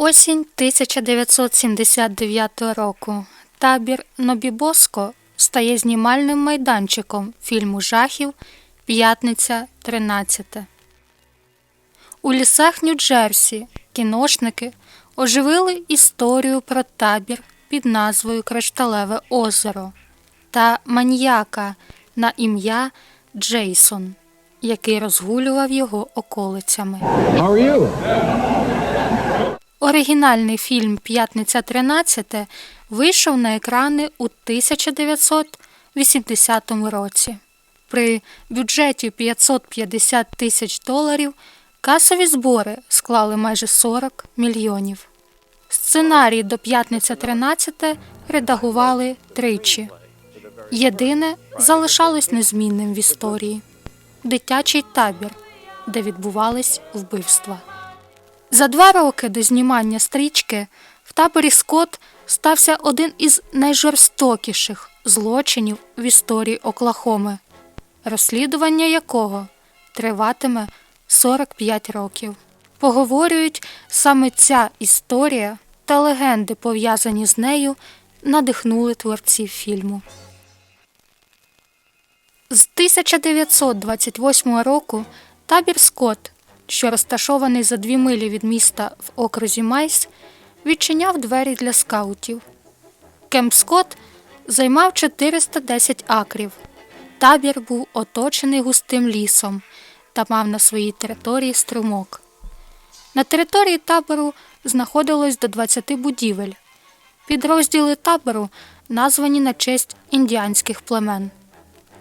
Осінь 1979 року. Табір Нобібоско стає знімальним майданчиком фільму жахів П'ятниця 13. У лісах Нью-Джерсі кіношники оживили історію про табір під назвою Кришталеве озеро та маніяка на ім'я Джейсон, який розгулював його околицями. How are you? Оригінальний фільм П'ятниця 13 вийшов на екрани у 1980 році. При бюджеті 550 тисяч доларів касові збори склали майже 40 мільйонів. Сценарій до П'ятниця 13 редагували тричі. Єдине залишалось незмінним в історії дитячий табір, де відбувались вбивства. За два роки до знімання стрічки в таборі Скотт стався один із найжорстокіших злочинів в історії Оклахоми, розслідування якого триватиме 45 років. Поговорюють, саме ця історія та легенди, пов'язані з нею, надихнули творців фільму. З 1928 року табір Скотт, що розташований за дві милі від міста в окрузі Майс, відчиняв двері для скаутів. Кемп Скотт займав 410 акрів. Табір був оточений густим лісом та мав на своїй території струмок. На території табору знаходилось до 20 будівель. Підрозділи табору названі на честь індіанських племен.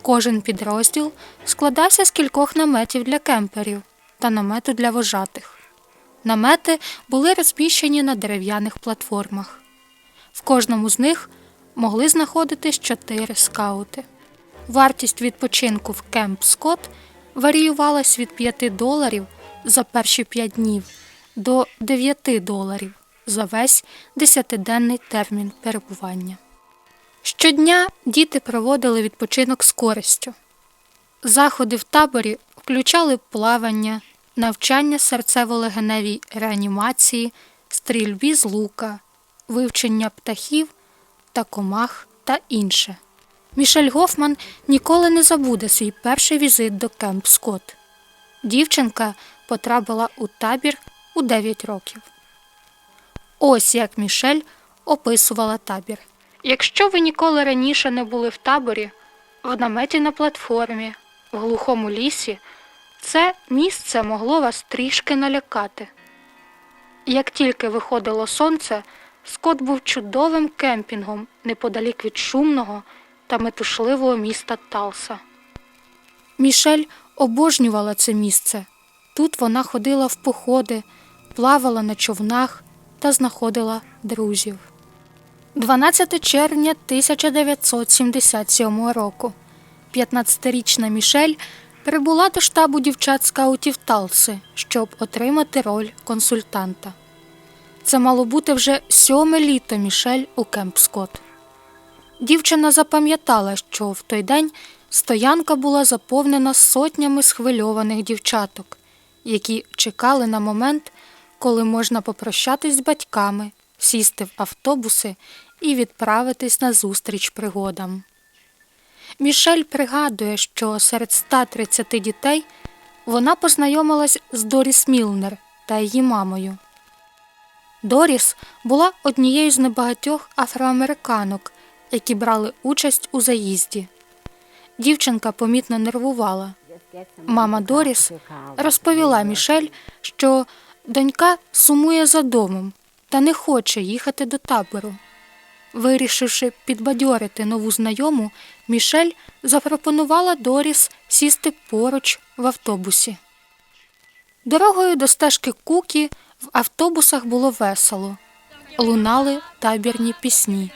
Кожен підрозділ складався з кількох наметів для кемперів та намету для вожатих. Намети були розміщені на дерев'яних платформах. В кожному з них могли знаходитись чотири скаути. Вартість відпочинку в Кемп Скотт варіювалась від 5 доларів за перші 5 днів до 9 доларів за весь десятиденний термін перебування. Щодня діти проводили відпочинок з користю. Заходи в таборі включали плавання, навчання серцево-легеневій реанімації, стрільбі з лука, вивчення птахів та комах та інше. Мішель Гофман ніколи не забуде свій перший візит до Кемп Скотт. Дівчинка потрапила у табір у 9 років. Ось як Мішель описувала табір. Якщо ви ніколи раніше не були в таборі, в наметі на платформі, в глухому лісі, це місце могло вас трішки налякати. Як тільки виходило сонце, Скот був чудовим кемпінгом неподалік від шумного та метушливого міста Талса. Мішель обожнювала це місце. Тут вона ходила в походи, плавала на човнах та знаходила друзів. 12 червня 1977 року 15-річна Мішель прибула до штабу дівчат скаутів Талси, щоб отримати роль консультанта. Це мало бути вже сьоме літо Мішель у Кемп Скотт. Дівчина запам'ятала, що в той день стоянка була заповнена сотнями схвильованих дівчаток, які чекали на момент, коли можна попрощатись з батьками, сісти в автобуси і відправитись на зустріч пригодам. Мішель пригадує, що серед 130 дітей вона познайомилась з Доріс Мілнер та її мамою. Доріс була однією з небагатьох афроамериканок, які брали участь у заїзді. Дівчинка помітно нервувала. Мама Доріс розповіла Мішель, що донька сумує за домом та не хоче їхати до табору. Вирішивши підбадьорити нову знайому, Мішель запропонувала Доріс сісти поруч в автобусі. Дорогою до стежки Кукі в автобусах було весело, лунали табірні пісні.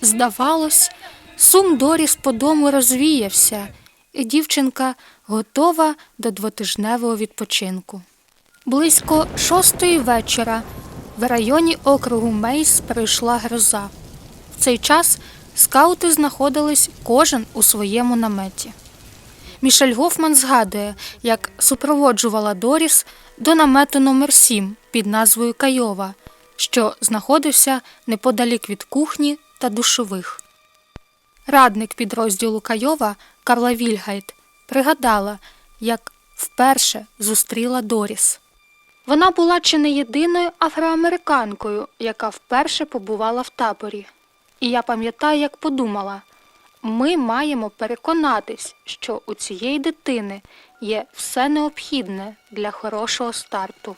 Здавалось, сум Доріс по дому розвіявся, і дівчинка готова до двотижневого відпочинку. Близько шостої вечора в районі округу Мейс прийшла гроза. Цей час скаути знаходились кожен у своєму наметі. Мішель Гофман згадує, як супроводжувала Доріс до намету номер 7 під назвою Кайова, що знаходився неподалік від кухні та душових. Радник підрозділу Кайова Карла Вільгайт пригадала, як вперше зустріла Доріс. Вона була чи не єдиною афроамериканкою, яка вперше побувала в таборі. І я пам'ятаю, як подумала, ми маємо переконатись, що у цієї дитини є все необхідне для хорошого старту.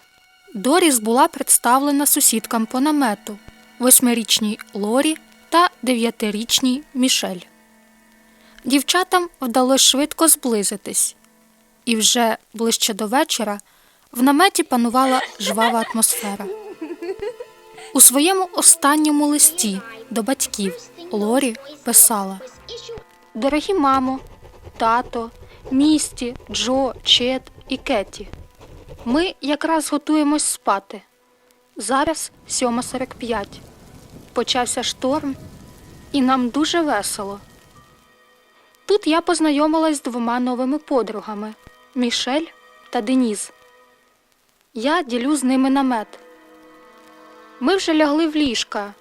Доріс була представлена сусідкам по намету восьмирічній Лорі та дев'ятирічній Мішель. Дівчатам вдалося швидко зблизитись, і вже ближче до вечора в наметі панувала жвава атмосфера. У своєму останньому листі до батьків Лорі писала Дорогі мамо, тато, місті, Джо, Чет і Кетті. Ми якраз готуємось спати. Зараз 7.45. Почався шторм, і нам дуже весело. Тут я познайомилась з двома новими подругами Мішель та Деніз. Я ділю з ними намет. Ми вже лягли в ліжка.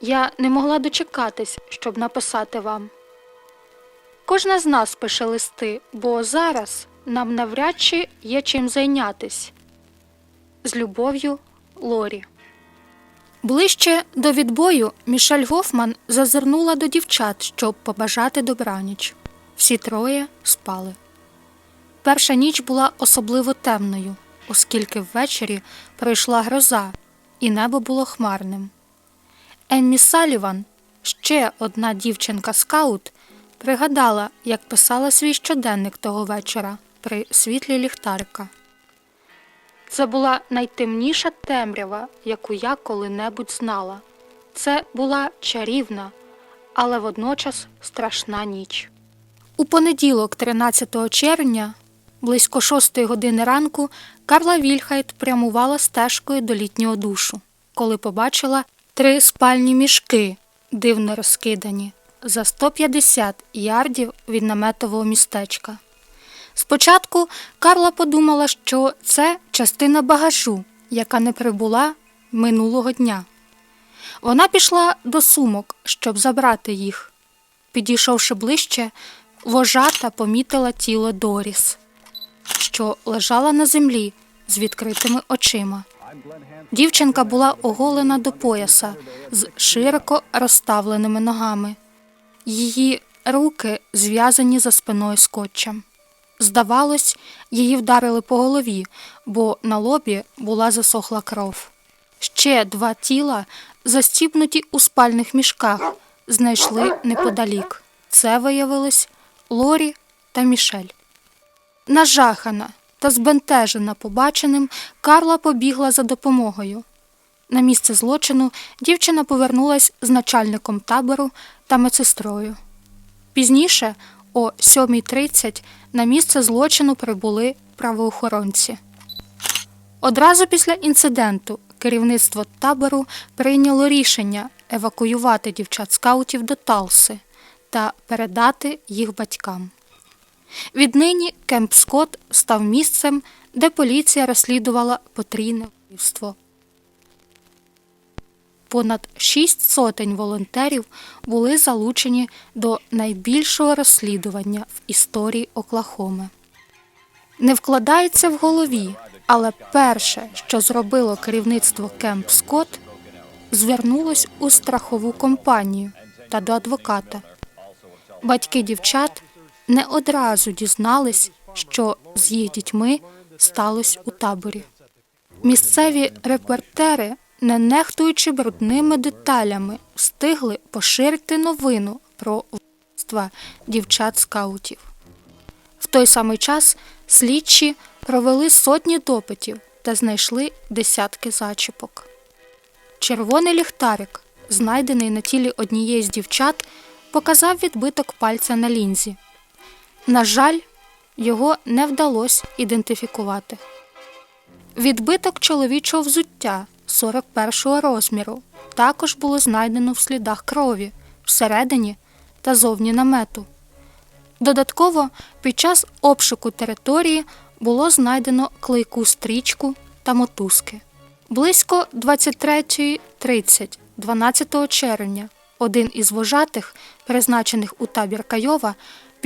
Я не могла дочекатись, щоб написати вам. Кожна з нас пише листи, бо зараз нам навряд чи є чим зайнятись. З любов'ю Лорі. Ближче до відбою Мішель Гофман зазирнула до дівчат, щоб побажати добраніч. Всі троє спали. Перша ніч була особливо темною, оскільки ввечері пройшла гроза, і небо було хмарним. Енні Саліван, ще одна дівчинка-скаут, пригадала, як писала свій щоденник того вечора при світлі ліхтарика. Це була найтемніша темрява, яку я коли-небудь знала. Це була чарівна, але водночас страшна ніч. У понеділок, 13 червня, близько 6 години ранку, Карла Вільхайт прямувала стежкою до літнього душу, коли побачила три спальні мішки, дивно розкидані, за 150 ярдів від наметового містечка. Спочатку Карла подумала, що це частина багажу, яка не прибула минулого дня. Вона пішла до сумок, щоб забрати їх. Підійшовши ближче, вожата помітила тіло Доріс, що лежала на землі з відкритими очима. Дівчинка була оголена до пояса з широко розставленими ногами. Її руки зв'язані за спиною скотчем. Здавалось, її вдарили по голові, бо на лобі була засохла кров. Ще два тіла, застібнуті у спальних мішках, знайшли неподалік. Це виявились Лорі та Мішель. Нажахана та збентежена побаченим, Карла побігла за допомогою. На місце злочину дівчина повернулась з начальником табору та медсестрою. Пізніше, о 7.30, на місце злочину прибули правоохоронці. Одразу після інциденту керівництво табору прийняло рішення евакуювати дівчат скаутів до Талси та передати їх батькам. Віднині Кемп Скотт став місцем, де поліція розслідувала потрійне вбивство. Понад шість сотень волонтерів були залучені до найбільшого розслідування в історії Оклахоми. Не вкладається в голові, але перше, що зробило керівництво Кемп Скотт, звернулось у страхову компанію та до адвоката. Батьки дівчат не одразу дізнались, що з їх дітьми сталося у таборі. Місцеві репортери, не нехтуючи брудними деталями, встигли поширити новину про вбивства дівчат-скаутів. В той самий час слідчі провели сотні допитів та знайшли десятки зачіпок. Червоний ліхтарик, знайдений на тілі однієї з дівчат, показав відбиток пальця на лінзі. На жаль, його не вдалося ідентифікувати. Відбиток чоловічого взуття 41-го розміру також було знайдено в слідах крові всередині та зовні намету. Додатково, під час обшуку території було знайдено клейку стрічку та мотузки. Близько 23.30, 12 червня, один із вожатих, призначених у табір Кайова,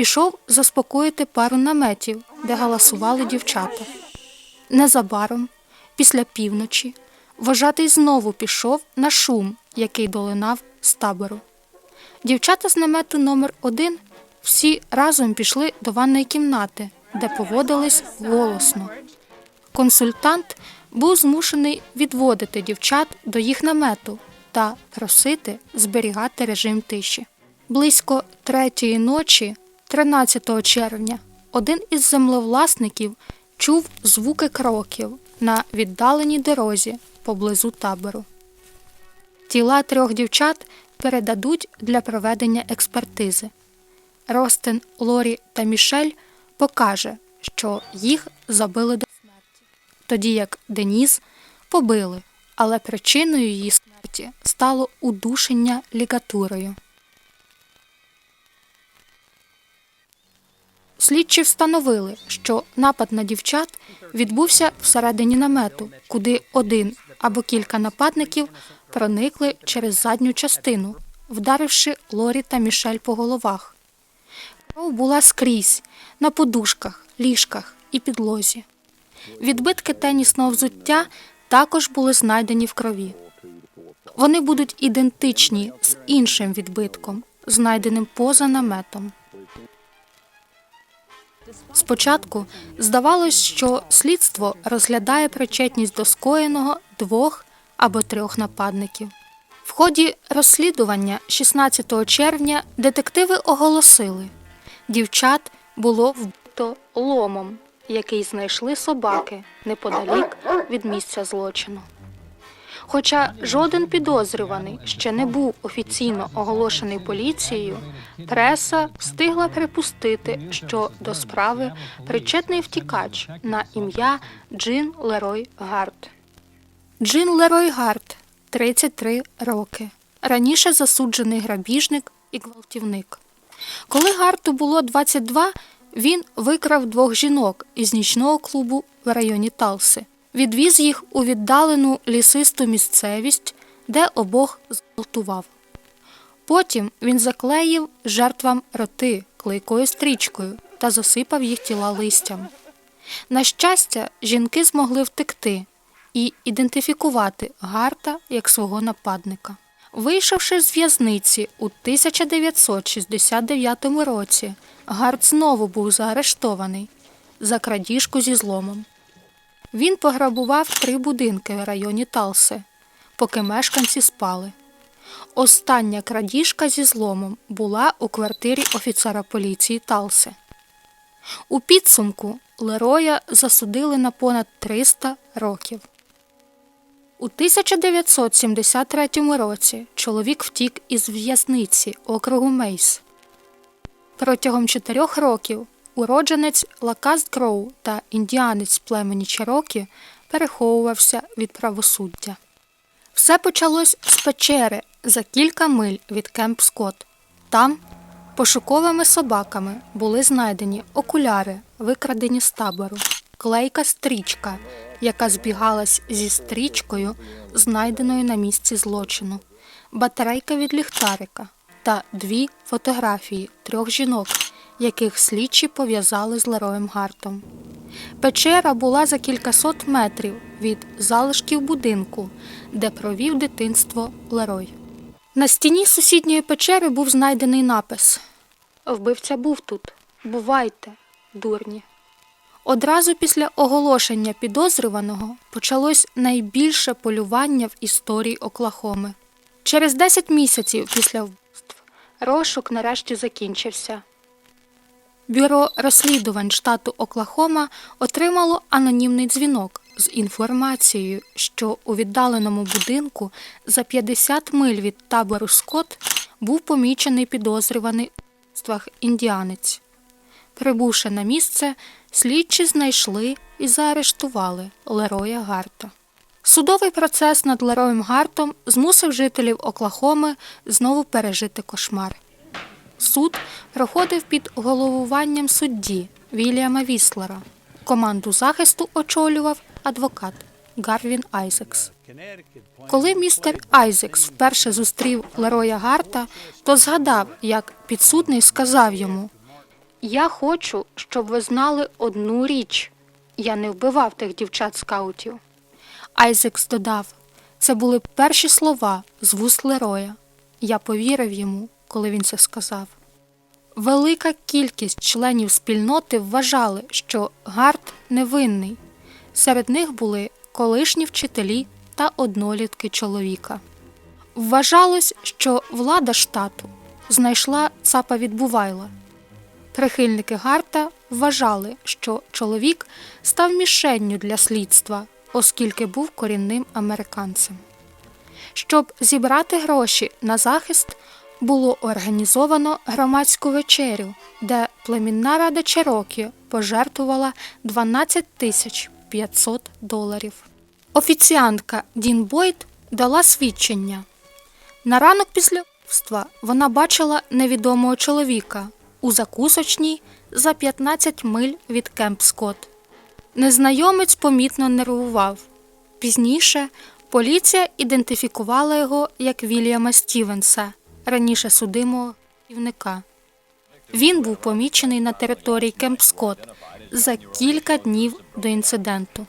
пішов заспокоїти пару наметів, де галасували дівчата. Незабаром, після півночі, вожатий знову пішов на шум, який долинав з табору. Дівчата з намету номер один всі разом пішли до ванної кімнати, де поводились голосно. Консультант був змушений відводити дівчат до їх намету та просити зберігати режим тиші. Близько третьої ночі, 13 червня, один із землевласників чув звуки кроків на віддаленій дорозі поблизу табору. Тіла трьох дівчат передадуть для проведення експертизи. Ростен, Лорі та Мішель покаже, що їх забили до смерті, тоді як Деніс побили, але причиною її смерті стало удушення лігатурою. Слідчі встановили, що напад на дівчат відбувся всередині намету, куди один або кілька нападників проникли через задню частину, вдаривши Лорі та Мішель по головах. Кров була скрізь, на подушках, ліжках і підлозі. Відбитки тенісного взуття також були знайдені в крові. Вони будуть ідентичні з іншим відбитком, знайденим поза наметом. Спочатку здавалось, що слідство розглядає причетність до скоєного двох або трьох нападників. В ході розслідування 16 червня детективи оголосили, дівчат було вбито ломом, який знайшли собаки неподалік від місця злочину. Хоча жоден підозрюваний ще не був офіційно оголошений поліцією, преса встигла припустити, що до справи причетний втікач на ім'я Джин Лерой Гарт. Джин Лерой Гарт, 33 роки. Раніше засуджений грабіжник і гвалтівник. Коли Гарту було 22, він викрав двох жінок із нічного клубу в районі Талси. Відвіз їх у віддалену лісисту місцевість, де обох зґвалтував. Потім він заклеїв жертвам роти клейкою стрічкою та засипав їх тіла листям. На щастя, жінки змогли втекти і ідентифікувати Гарта як свого нападника. Вийшовши з в'язниці у 1969 році, Гарт знову був заарештований за крадіжку зі зломом. Він пограбував три будинки в районі Талси, поки мешканці спали. Остання крадіжка зі зломом була у квартирі офіцера поліції Талси. У підсумку Лероя засудили на понад 300 років. У 1973 році чоловік втік із в'язниці округу Мейс. Протягом чотирьох років уродженець Лакаст Гроу та індіанець племені Чирокі переховувався від правосуддя. Все почалось з печери за кілька миль від Кемп Скотт. Там пошуковими собаками були знайдені окуляри, викрадені з табору, клейка стрічка, яка збігалась зі стрічкою, знайденою на місці злочину, батарейка від ліхтарика та дві фотографії трьох жінок, яких слідчі пов'язали з Лероєм Гартом. Печера була за кількасот метрів від залишків будинку, де провів дитинство Лерой. На стіні сусідньої печери був знайдений напис Вбивця був тут. Бувайте, дурні. Одразу після оголошення підозрюваного почалось найбільше полювання в історії Оклахоми. Через 10 місяців після вбивств розшук нарешті закінчився. Бюро розслідувань штату Оклахома отримало анонімний дзвінок з інформацією, що у віддаленому будинку за 50 миль від табору Скотт був помічений підозрюваний індіанець. Прибувши на місце, слідчі знайшли і заарештували Лероя Гарта. Судовий процес над Лероєм Гартом змусив жителів Оклахоми знову пережити кошмар. Суд проходив під головуванням судді Вільяма Віслера. Команду захисту очолював адвокат Гарвін Айзекс. Коли містер Айзекс вперше зустрів Лероя Гарта, то згадав, як підсудний сказав йому: Я хочу, щоб ви знали одну річ. Я не вбивав тих дівчат скаутів. Айзекс додав: це були перші слова з вуст Лероя. Я повірив йому, коли він це сказав. Велика кількість членів спільноти вважали, що Гарт невинний. Серед них були колишні вчителі та однолітки чоловіка. Вважалось, що влада штату знайшла цапа відбувайла. Прихильники Гарта вважали, що чоловік став мішенню для слідства, оскільки був корінним американцем. Щоб зібрати гроші на захист, було організовано громадську вечерю, де племінна рада Черокі пожертвувала 12 тисяч 500 доларів. Офіціантка Дін Бойд дала свідчення. На ранок після вбивства вона бачила невідомого чоловіка у закусочній за 15 миль від Кемп Скотт. Незнайомець помітно нервував. Пізніше поліція ідентифікувала його як Вільяма Стівенса, раніше судимого керівника. Він був помічений на території Кемп Скотт за кілька днів до інциденту.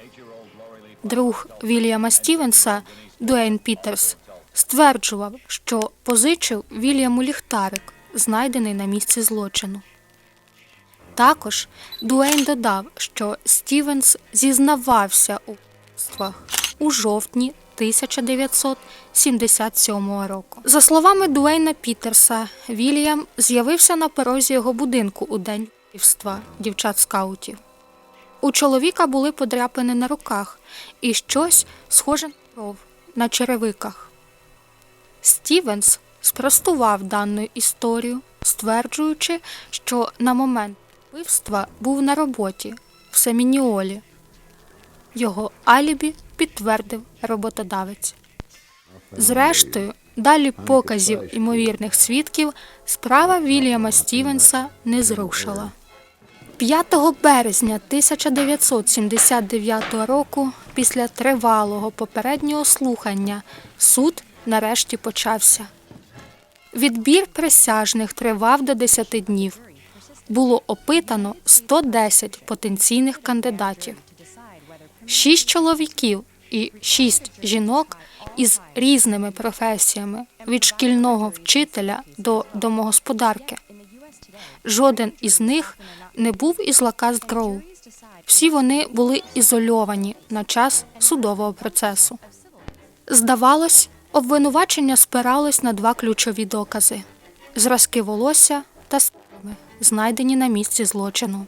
Друг Вільяма Стівенса Дуейн Пітерс стверджував, що позичив Вільяму ліхтарик, знайдений на місці злочину. Також Дуейн додав, що Стівенс зізнавався у вбивствах у жовтні 1977 року. За словами Дуейна Пітерса, Вільям з'явився на порозі його будинку у день вбивства дівчат-скаутів. У чоловіка були подряпини на руках і щось схоже на кров на черевиках. Стівенс спростував дану історію, стверджуючи, що на момент вбивства був на роботі в Семініолі. Його алібі підтвердив роботодавець. Зрештою, далі показів імовірних свідків справа Вільяма Стівенса не зрушила. 5 березня 1979 року, після тривалого попереднього слухання, суд нарешті почався. Відбір присяжних тривав до 10 днів. Було опитано 110 потенційних кандидатів. Шість чоловіків і шість жінок із різними професіями від шкільного вчителя до домогосподарки. Жоден із них не був із Лакаст Гроу. Всі вони були ізольовані на час судового процесу. Здавалось, обвинувачення спиралось на два ключові докази: зразки волосся та сперми, знайдені на місці злочину.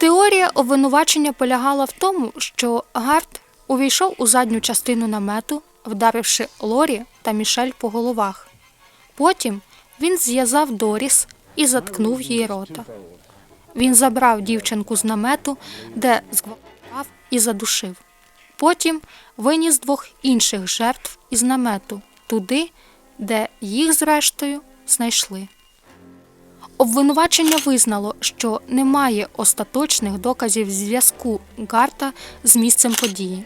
Теорія обвинувачення полягала в тому, що Гарт увійшов у задню частину намету, вдаривши Лорі та Мішель по головах. Потім він зв'язав Доріс і заткнув їй рота. Він забрав дівчинку з намету, де зґвалтував і задушив. Потім виніс двох інших жертв із намету туди, де їх зрештою знайшли. Обвинувачення визнало, що немає остаточних доказів зв'язку Гарта з місцем події.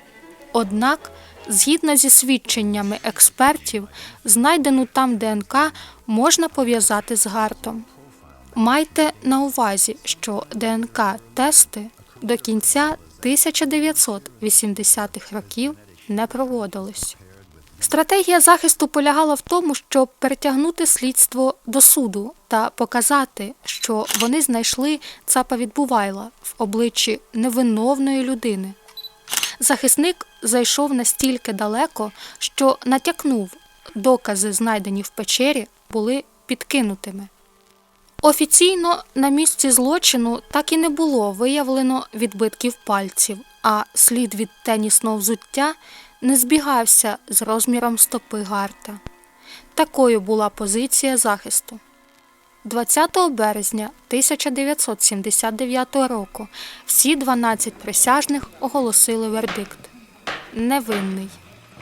Однак, згідно зі свідченнями експертів, знайдену там ДНК можна пов'язати з Гартом. Майте на увазі, що ДНК-тести до кінця 1980-х років не проводились. Стратегія захисту полягала в тому, щоб перетягнути слідство до суду та показати, що вони знайшли цапа відбувайла в обличчі невиновної людини. Захисник зайшов настільки далеко, що натякнув, докази, знайдені в печері, були підкинутими. Офіційно на місці злочину так і не було виявлено відбитків пальців, а слід від тенісного взуття не збігався з розміром стопи Гарта. Такою була позиція захисту. 20 березня 1979 року всі 12 присяжних оголосили вердикт невинний.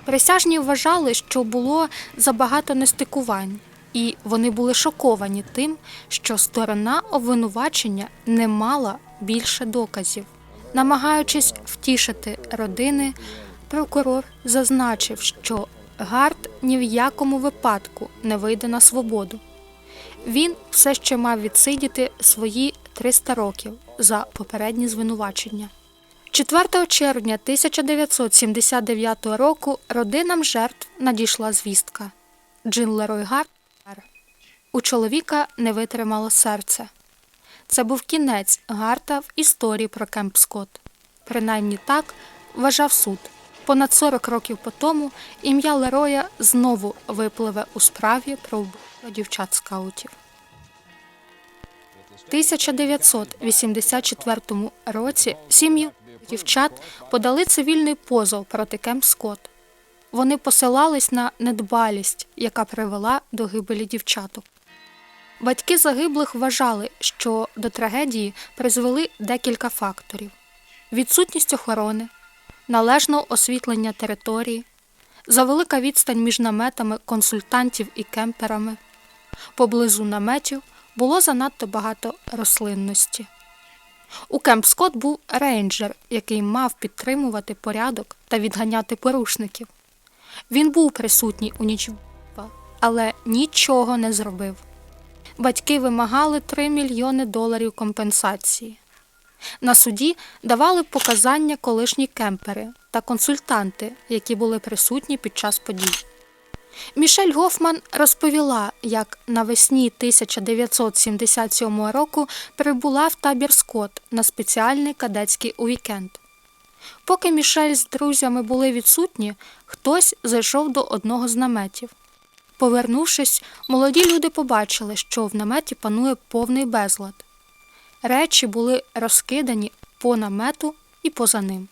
Присяжні вважали, що було забагато нестикувань, і вони були шоковані тим, що сторона обвинувачення не мала більше доказів. Намагаючись втішити родини, прокурор зазначив, що Гарт ні в якому випадку не вийде на свободу. Він все ще мав відсидіти свої 300 років за попередні звинувачення. 4 червня 1979 року родинам жертв надійшла звістка. Джин Лерой Гарт у чоловіка не витримало серце. Це був кінець Гарта в історії про Кемп Скотт. Принаймні так вважав суд. Понад 40 років по тому ім'я Лероя знову випливе у справі про вбивство дівчат-скаутів. 1984 році сім'ї дівчат подали цивільний позов проти Кемп Скотт. Вони посилались на недбалість, яка привела до гибелі дівчаток. Батьки загиблих вважали, що до трагедії призвели декілька факторів: відсутність охорони, належного освітлення території, завелика відстань між наметами консультантів і кемперами. Поблизу наметів було занадто багато рослинності. У Кемп Скотт був рейнджер, який мав підтримувати порядок та відганяти порушників. Він був присутній у ніч але нічого не зробив. Батьки вимагали 3 мільйони доларів компенсації. На суді давали показання колишні кемпери та консультанти, які були присутні під час подій. Мішель Гофман розповіла, як навесні 1977 року прибула в табір Скотт на спеціальний кадетський уікенд. Поки Мішель з друзями були відсутні, хтось зайшов до одного з наметів. Повернувшись, молоді люди побачили, що в наметі панує повний безлад. Речі були розкидані по намету і поза ним.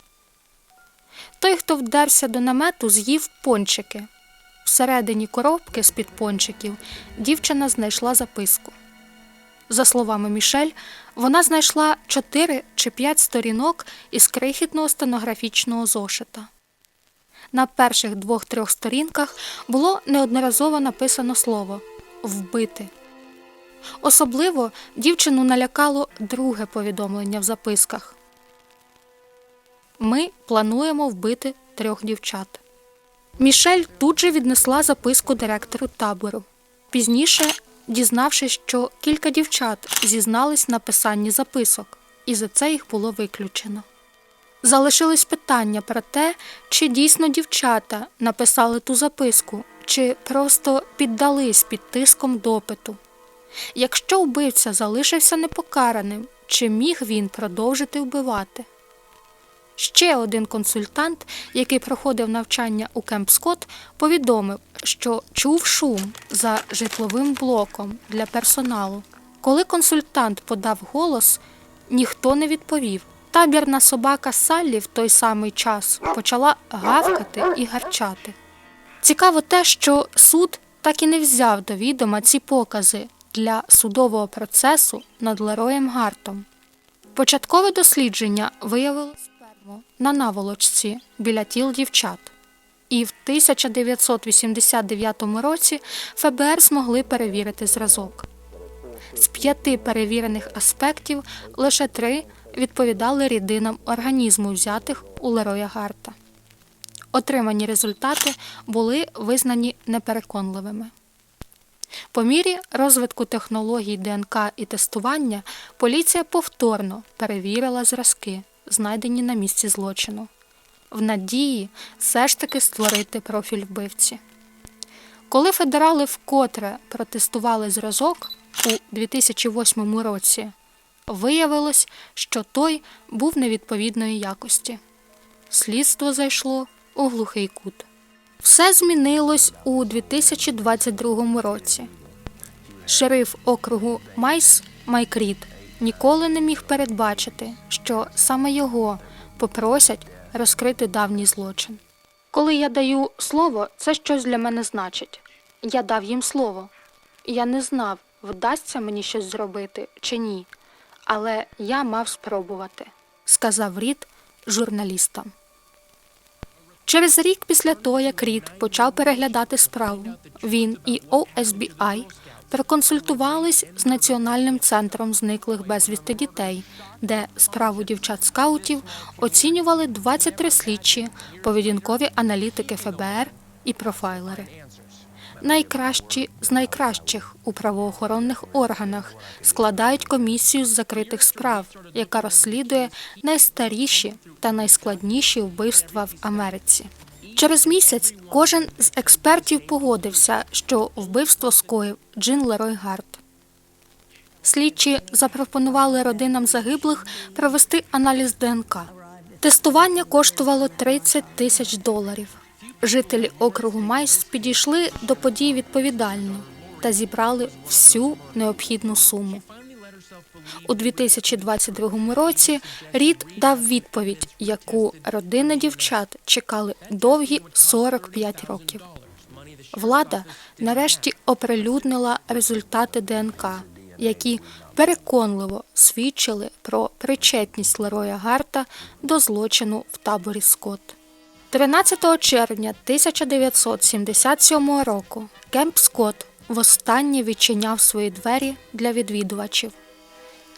Той, хто вдерся до намету, з'їв пончики. Всередині коробки з-під пончиків дівчина знайшла записку. За словами Мішель, вона знайшла 4 чи 5 сторінок із крихітного стенографічного зошита. На перших двох-трьох сторінках було неодноразово написано слово вбити. Особливо дівчину налякало друге повідомлення в записках. Ми плануємо вбити трьох дівчат. Мішель тут же віднесла записку директору табору. Пізніше, дізнавшись, що кілька дівчат зізнались в написанні записок, і за це їх було виключено. Залишились питання про те, чи дійсно дівчата написали ту записку, чи просто піддались під тиском допиту. Якщо вбивця залишився непокараним, чи міг він продовжити вбивати? Ще один консультант, який проходив навчання у Кемп Скотт, повідомив, що чув шум за житловим блоком для персоналу. Коли консультант подав голос, ніхто не відповів. Табірна собака Саллі в той самий час почала гавкати і гарчати. Цікаво те, що суд так і не взяв до відома ці покази для судового процесу над Лероєм Гартом. Початкове дослідження виявило сперму на наволочці біля тіл дівчат. І в 1989 році ФБР змогли перевірити зразок. З п'яти перевірених аспектів лише три відповідали рідинам організму, взятих у Лероя Гарта. Отримані результати були визнані непереконливими. По мірі розвитку технологій ДНК і тестування поліція повторно перевірила зразки, знайдені на місці злочину, в надії все ж таки створити профіль вбивці. Коли федерали вкотре протестували зразок у 2008 році, виявилось, що той був невідповідної якості. Слідство зайшло у глухий кут. Все змінилось у 2022 році. Шериф округу Майс Майк Рід ніколи не міг передбачити, що саме його попросять розкрити давній злочин. Коли я даю слово, це щось для мене значить. Я дав їм слово. Я не знав, вдасться мені щось зробити чи ні, але я мав спробувати, сказав Рід журналістам. Через рік після того, як Рід почав переглядати справу, він і OSBI проконсультувались з Національним центром зниклих безвісти дітей, де справу дівчат-скаутів оцінювали 23 слідчі, поведінкові аналітики ФБР і профайлери. Найкращі з найкращих у правоохоронних органах складають комісію з закритих справ, яка розслідує найстаріші та найскладніші вбивства в Америці. Через місяць кожен з експертів погодився, що вбивство скоїв Джин Лерой Гарт. Слідчі запропонували родинам загиблих провести аналіз ДНК. Тестування коштувало 30 тисяч доларів. Жителі округу Майс підійшли до подій відповідально та зібрали всю необхідну суму. У 2022 році Рід дав відповідь, яку родини дівчат чекали довгі 45 років. Влада нарешті оприлюднила результати ДНК, які переконливо свідчили про причетність Лероя Гарта до злочину в таборі Скотт. 13 червня 1977 року Кемп Скотт востаннє відчиняв свої двері для відвідувачів.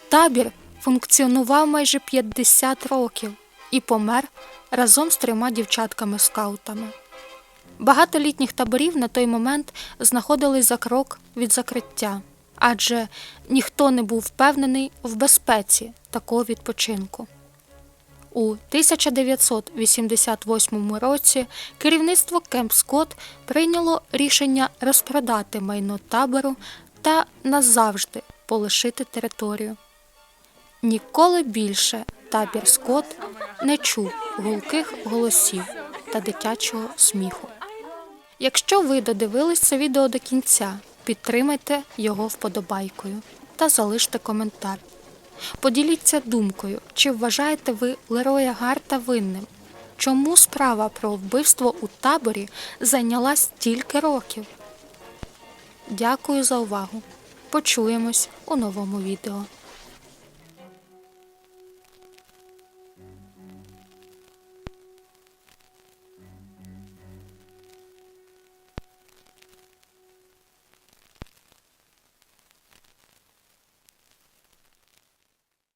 Табір функціонував майже 50 років і помер разом з трьома дівчатками-скаутами. Багато літніх таборів на той момент знаходились за крок від закриття, адже ніхто не був впевнений в безпеці такого відпочинку. У 1988 році керівництво Кемп Скотт прийняло рішення розпродати майно табору та назавжди полишити територію. Ніколи більше табір Скотт не чув гулких голосів та дитячого сміху. Якщо ви додивились це відео до кінця, підтримайте його вподобайкою та залиште коментар. Поділіться думкою, чи вважаєте ви Лероя Гарта винним? Чому справа про вбивство у таборі зайняла стільки років? Дякую за увагу. Почуємось у новому відео.